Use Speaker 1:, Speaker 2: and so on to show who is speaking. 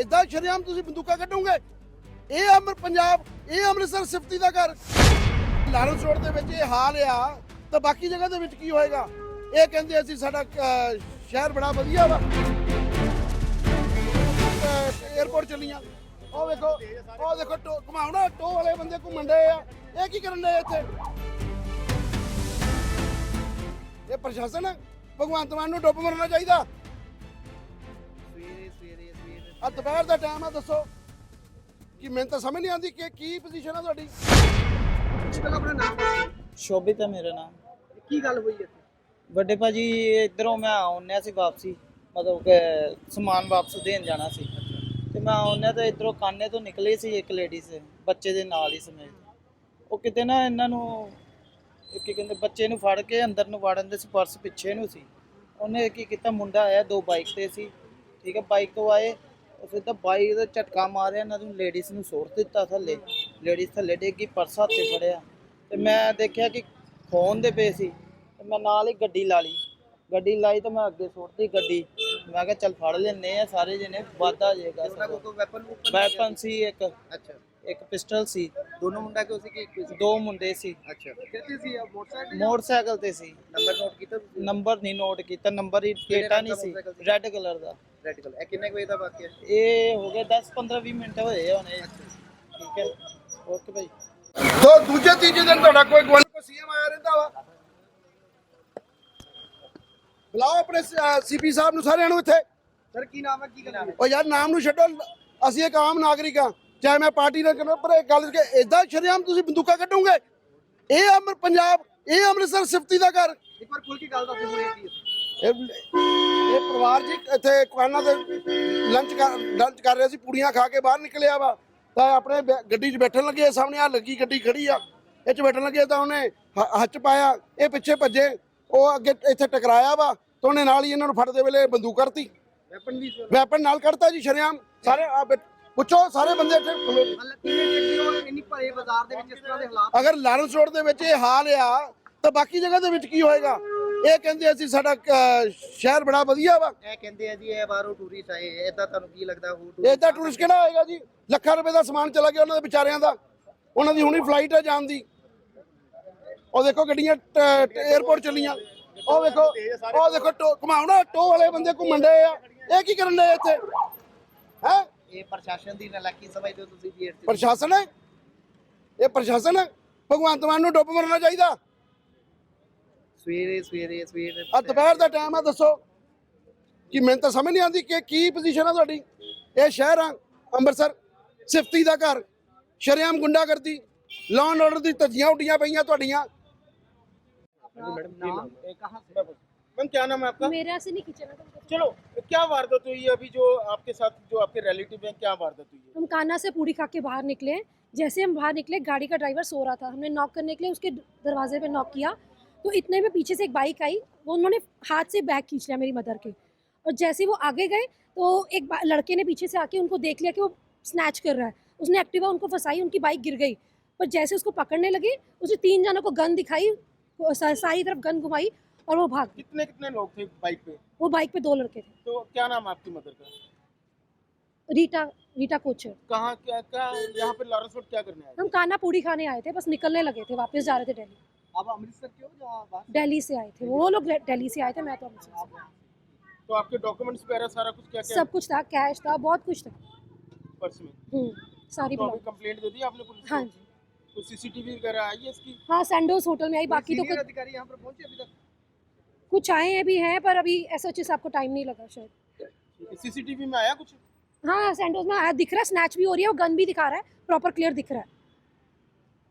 Speaker 1: ਇਦਾਂ ਸ਼ਰੇਆਮ ਤੁਸੀਂ ਬੰਦੂਕਾਂ ਕੱਢੋਗੇ। ਇਹ ਅਮਰ ਪੰਜਾਬ, ਇਹ ਅੰਮ੍ਰਿਤਸਰ ਸਿਫਤੀ ਦਾ ਘਰ। ਲਾਰੈਂਸ ਰੋਡ ਦੇ ਵਿੱਚ ਇਹ ਹਾਲ ਆ, ਤਾਂ ਬਾਕੀ ਜਗ੍ਹਾ ਦੇ ਵਿੱਚ ਕੀ ਹੋਏਗਾ? ਇਹ ਕਹਿੰਦੇ ਅਸੀਂ ਸਾਡਾ ਸ਼ਹਿਰ ਬੜਾ ਵਧੀਆ ਵਾ। 에어ਪੋਰਟ ਚੱਲੀਆਂ। ਉਹ ਵੇਖੋ, ਉਹ ਦੇਖੋ, ਟੋ, ਘੁਮਾਓ ਟੋ ਵਾਲੇ ਬੰਦੇ ਘੁੰਮਣ ਡਏ ਆ। ਇਹ ਕੀ ਕਰਨ ਡਏ ਇੱਥੇ? ਇਹ ਪ੍ਰਸ਼ਾਸਨ ਭਗਵੰਤ ਮਾਨ ਨੂੰ ਡੁੱਬ ਮਰਨਾ ਚਾਹੀਦਾ। ਆ ਦੁਪਹਿਰ ਦਾ ਟਾਈਮ ਆ ਦੱਸੋ ਕਿ ਮੈਨੂੰ ਤਾਂ ਸਮਝ ਨਹੀਂ ਆਉਂਦੀ ਕਿ ਕੀ ਪੋਜੀਸ਼ਨ ਆ ਤੁਹਾਡੀ।
Speaker 2: ਪਹਿਲਾਂ ਆਪਣਾ ਨਾਮ ਦੱਸੋ।
Speaker 3: ਸ਼ੋਭਿਤ ਹੈ ਮੇਰਾ ਨਾਮ।
Speaker 2: ਕੀ ਗੱਲ ਹੋਈ ਇੱਥੇ?
Speaker 3: ਵੱਡੇ ਭਾਜੀ ਇਧਰੋਂ ਮੈਂ ਆਉਣਿਆ ਸੀ ਵਾਪਸੀ ਮਤਲਬ ਕਿ ਸਮਾਨ ਵਾਪਸ ਦੇਣ ਜਾਣਾ ਸੀ। ਤੇ ਮੈਂ ਆਉਣਿਆ ਤਾਂ ਇਧਰੋਂ ਕਾਨੇ ਤੋਂ ਨਿਕਲੀ ਸੀ ਇੱਕ ਲੇਡੀ ਸੇ ਬੱਚੇ ਦੇ ਨਾਲ ਹੀ ਸਮੇਤ। ਉਹ ਕਿਤੇ ਨਾ ਇਹਨਾਂ ਨੂੰ ਇਹ ਕੀ ਕਹਿੰਦੇ ਬੱਚੇ ਨੂੰ ਫੜ ਕੇ ਅੰਦਰ ਨੂੰ ਵੜਨ ਦੇ ਸੀ ਪਰਸ ਪਿੱਛੇ ਨੂੰ ਸੀ। ਉਹਨੇ ਕੀ ਕੀਤਾ ਮੁੰਡਾ ਆਇਆ ਦੋ ਬਾਈਕ ਤੇ ਸੀ। ਠੀਕ ਹੈ ਬਾਈਕ ਤੋਂ ਆਏ। ਉਹ ਸਿੱਧਾ ਬਾਈਕ ਦਾ ਝਟਕਾ ਮਾਰਿਆ ਇਹਨਾਂ ਨੂੰ ਲੇਡੀਜ਼ ਨੂੰ ਸੁੱਟ ਦਿੱਤਾ ਥੱਲੇ। ਲੇਡੀਜ਼ ਥੱਲੇ ਡੇਗੀ ਪਰਸ ਹੱਥੇ ਫੜਿਆ। ਤੇ ਮੈਂ ਦੇਖਿਆ ਕਿ ਫੋਨ ਦੇ ਪਏ ਸੀ। ਤੇ ਮੈਂ ਨਾਲ ਹੀ ਗੱਡੀ ਲਾ ਲਈ। ਗੱਡੀ ਲਾਈ ਤਾਂ ਮੈਂ ਅੱਗੇ ਸੁੱਟਦੀ ਗੱਡੀ। ਮੈਂ ਕਿਹਾ ਚੱਲ ਫੜ ਲੈਨੇ ਆ ਸਾਰੇ ਜਣੇ ਵਾਧਾ ਜਾਏਗਾ
Speaker 2: ਉਹਨਾਂ ਕੋਲ ਕੋਈ ਵੈਪਨ
Speaker 3: ਵੈਪਨ ਸੀ? ਇੱਕ।
Speaker 2: ਅੱਛਾ।
Speaker 3: ਇੱਕ ਪਿਸਟਲ ਸੀ।
Speaker 2: ਦੋਨੋਂ ਮੁੰਡਾ ਕਿਉਂ ਸੀ ਕਿ ਇੱਕ ਸੀ?
Speaker 3: ਦੋ ਮੁੰਡੇ ਸੀ।
Speaker 2: ਅੱਛਾ। ਕਿੱਥੇ ਸੀ? ਆ ਮੋਟਰਸਾਈਕਲ
Speaker 3: ਮੋਟਰਸਾਈਕਲ ਤੇ ਸੀ।
Speaker 2: ਨੰਬਰ ਨੋਟ ਕੀਤਾ
Speaker 3: ਨੰਬਰ ਨਹੀਂ ਨੋਟ ਕੀਤਾ। ਨੰਬਰ ਹੀ ਪਲੇਟਾਂ ਨਹੀਂ ਸੀ? ਰੈੱਡ ਕਲਰ ਦਾ।
Speaker 2: ਰੈਡ ਕਲਰ ਇਹ ਕਿੰਨੇ ਕੁ ਵਜੇ ਦਾ ਵਾਕਿਆ?
Speaker 3: ਇਹ ਹੋ ਗਏ 10 15 20 ਮਿੰਟ ਹੋਏ ਆ ਹੁਣੇ। ਠੀਕ ਹੈ। ਓਕੇ ਭਾਈ।
Speaker 1: ਦੋ ਦੂਜੇ ਤੀਜੇ ਦਿਨ ਤੁਹਾਡਾ ਕੋਈ ਗਵਨ ਕੋ ਸੀਐਮ ਆਇਆ ਰਹਿੰਦਾ ਵਾ? ਬੁਲਾਓ ਆਪਣੇ ਸੀਪੀ ਸਾਹਿਬ ਨੂੰ ਸਾਰਿਆਂ ਨੂੰ ਇੱਥੇ।
Speaker 2: ਸਰ ਕੀ ਨਾਮ ਹੈ? ਕੀ ਨਾਮ ਹੈ
Speaker 1: ਉਹ ਯਾਰ ਨਾਮ ਨੂੰ ਛੱਡੋ। ਅਸੀਂ ਇੱਕ ਆਮ ਨਾਗਰਿਕ ਹਾਂ। ਚਾਹੇ ਮੈਂ ਪਾਰਟੀ ਨਾਲ ਕਰਨਾ ਪਰ ਇਹ ਗੱਲ ਕਿ ਇਦਾਂ ਸ਼ਰੇਆਮ ਤੁਸੀਂ ਬੰਦੂਕਾਂ ਕੱਢੋਗੇ। ਇਹ ਅਮਰ ਪੰਜਾਬ ਇਹ ਅੰਮ੍ਰਿਤਸਰ ਸਿਫਤੀ ਦਾ ਘਰ।
Speaker 2: ਇੱਕ ਵਾਰ ਖੁੱਲ ਕੇ ਗੱਲ ਦੱਸੋ ਕੀ
Speaker 1: ਇਹ ਇਹ ਪਰਿਵਾਰ ਜੀ ਇੱਥੇ ਕੁਆਨਾ ਦੇ ਲੰਚ ਕਰ ਲੰਚ ਕਰ ਰਿਹਾ ਸੀ ਪੂੜੀਆਂ ਖਾ ਕੇ ਬਾਹਰ ਨਿਕਲਿਆ ਵਾ। ਤਾਂ ਆਪਣੇ ਗੱਡੀ 'ਚ ਬੈਠਣ ਲੱਗੇ ਸਾਹਮਣੇ ਆ ਲੱਗੀ ਗੱਡੀ ਖੜੀ ਆ। ਇਹ 'ਚ ਬੈਠਣ ਲੱਗੇ ਤਾਂ ਉਹਨੇ ਹ- ਹੱਥ ਪਾਇਆ ਇਹ ਪਿੱਛੇ ਭੱਜੇ ਉਹ ਅੱਗੇ ਇੱਥੇ ਟਕਰਾਇਆ ਵਾ ਤਾਂ ਉਹਨੇ ਨਾਲ ਹੀ ਇਹਨਾਂ ਨੂੰ ਫੜਦੇ ਵੇਲੇ ਬੰਦੂਕ ਕਰਤੀ।
Speaker 2: ਵੈਪਨ ਵੀ
Speaker 1: ਵੈਪਨ ਨਾਲ ਕੱਢਤਾ ਜੀ ਸ਼ਰੇਆਮ। ਸਾਰੇ ਆ ਪੁੱਛੋ ਸਾਰੇ ਬੰਦੇ ਇੱਥੇ ਖਲੋ-
Speaker 2: ਮਤਲਬ ਕਿੰਨੇ ਚਿਰ ਦੀ ਉਹ ਇੰਨੀ ਭਰੇ ਬਾਜ਼ਾਰ ਦੇ ਵਿੱਚ ਇਸ ਤਰ੍ਹਾਂ ਦੇ ਹਾਲਾਤ?
Speaker 1: ਅਗਰ ਲਾਰੈਂਸ ਰੋਡ ਦੇ ਵਿੱਚ ਇਹ ਹਾਲ ਆ ਤਾਂ ਬਾਕੀ ਜਗ੍ਹਾ ਦੇ ਵਿੱਚ ਕੀ ਹੋਏਗਾ? ਇਹ ਕਹਿੰਦੇ ਅਸੀਂ ਸਾਡਾ ਅਹ, ਸ਼ਹਿਰ ਬੜਾ ਵਧੀਆ ਵਾ।
Speaker 2: ਇਹ ਕਹਿੰਦੇ ਆ ਜੀ ਇਹ ਬਾਹਰੋਂ ਟੂਰਿਸਟ ਆਏ ਇਦਾਂ ਤੁਹਾਨੂੰ ਕੀ ਲੱਗਦਾ ਹੋ
Speaker 1: ਇਹ ਤਾਂ ਟੂਰਿਸਟ ਕਿਹੜਾ ਆਏਗਾ ਜੀ? ਲੱਖਾਂ ਰੁਪਏ ਦਾ ਸਮਾਨ ਚਲਾ ਗਿਆ ਉਹਨਾਂ ਦੇ ਵਿਚਾਰਿਆਂ ਦਾ। ਉਹਨਾਂ ਦੀ ਹੁਣੀ ਫਲਾਈਟ ਹੈ ਜਾਣ ਦੀ। ਉਹ ਦੇਖੋ ਗੱਡੀਆਂ 에어ਪੋਰਟ ਚੱਲੀਆਂ। ਉਹ ਵੇਖੋ ਉਹ ਦੇਖੋ ਟੋ ਘੁਮਾਓ ਨਾ ਟੋ ਵਾਲੇ ਬੰਦੇ ਘੁੰਮਣ ਡਏ ਆ। ਇਹ ਕੀ ਕਰਨ ਡਏ ਇੱਥੇ? ਹੈ
Speaker 2: ਇਹ ਪ੍ਰਸ਼ਾਸਨ ਦੀ ਨਲਾਇਕੀ ਸਮਝਦੇ ਹੋ ਤੁਸੀਂ ਵੀ ਇੱਥੇ
Speaker 1: ਪ੍ਰਸ਼ਾਸਨ ਹੈ? ਇਹ ਪ੍ਰਸ਼ਾਸਨ ਹੈ? ਭਗਵੰਤ ਮਾਨ ਨੂੰ ਡੁੱਬ ਮਰਨਾ ਚਾਹੀਦਾ।
Speaker 2: ਸਵੇਰੇ ਸਵੇਰੇ ਸਵੇਰੇ
Speaker 1: ਆ ਦੁਪਹਿਰ ਦਾ ਟਾਈਮ ਆ ਦੱਸੋ। ਕਿ ਮੈਨੂੰ ਤਾਂ ਸਮਝ ਨਹੀਂ ਆਉਂਦੀ ਕਿ ਕੀ ਪੋਜੀਸ਼ਨ ਆ ਤੁਹਾਡੀ। ਇਹ ਸ਼ਹਿਰ ਆ ਅੰਮ੍ਰਿਤਸਰ ਸਿਫਤੀ ਦਾ ਘਰ ਸ਼ਰੇਆਮ ਗੁੰਡਾਗਰਦੀ ਲਾਅ ਐਂਡ ਆਰਡਰ ਦੀ ਧੱਜੀਆਂ ਉੱਡੀਆਂ ਪਈਆਂ ਤੁਹਾਡੀਆਂ।
Speaker 2: ਨਾਮ ਕਹਾਂ
Speaker 4: मैम क्या नाम है आपका?
Speaker 5: मेरा से नहीं खींचा ना
Speaker 4: चलो क्या वारदात हुई है अभी जो आपके साथ जो आपके रिलेटिव हैं क्या वारदात हुई है?
Speaker 5: हम कान्हा से पूड़ी खा के बाहर निकले जैसे हम बाहर निकले गाड़ी का ड्राइवर सो रहा था। हमने नॉक करने के लिए उसके दरवाजे पे नॉक किया। तो इतने में पीछे से एक बाइक आई वो उन्होंने हाथ से बैग खींच लिया मेरी मदर के। और जैसे वो आगे गए तो एक लड़के ने पीछे से आके उनको देख लिया कि वो स्नैच कर रहा है। उसने एक्टिवा उनको फंसाई उनकी बाइक गिर गई। पर जैसे उसको पकड़ने लगे उसने तीन जनों को गन दिखाई सारी तरफ़ गन घुमाई। और वो भाग
Speaker 4: कितने कितने लोग थे बाइक पे?
Speaker 5: वो बाइक पे दो लड़के थे।
Speaker 4: तो क्या नाम आपकी मदर का?
Speaker 5: रीटा रीटा कोचर।
Speaker 4: कहाँ क्या क्या यहाँ पे लॉरेंस रोड क्या करने आए
Speaker 5: हम काना पूड़ी खाने आए थे बस निकलने लगे थे वापस जा रहे थे दिल्ली।
Speaker 2: आप अमृतसर के हो
Speaker 5: दिल्ली से आए थे। वो लोग दिल्ली से आए थे मैं तो अमृतसर से।
Speaker 4: तो आपके डॉक्यूमेंट्स वगैरह सारा कुछ क्या क्या?
Speaker 5: सब कुछ था कैश था बहुत कुछ था।
Speaker 4: पर्स में?
Speaker 5: हम्म, सारी
Speaker 4: तो कंप्लेंट दे दी आपने पुलिस
Speaker 5: हाँ जी।
Speaker 4: तो सीसीटीवी वगैरह आई है इसकी?
Speaker 5: हाँ सैंडोज होटल में आई बाकी तो
Speaker 2: अधिकारी यहाँ पर पहुँचे अभी तक?
Speaker 5: कुछ आए हैं भी हैं पर अभी ऐसा अच्छे से आपको टाइम नहीं लगा शायद
Speaker 4: सीसीटीवी में आया कुछ
Speaker 5: हाँ सैंडोज में आया दिख रहा है स्नैच भी हो रही है वो गन भी दिखा रहा है प्रॉपर क्लियर दिख रहा है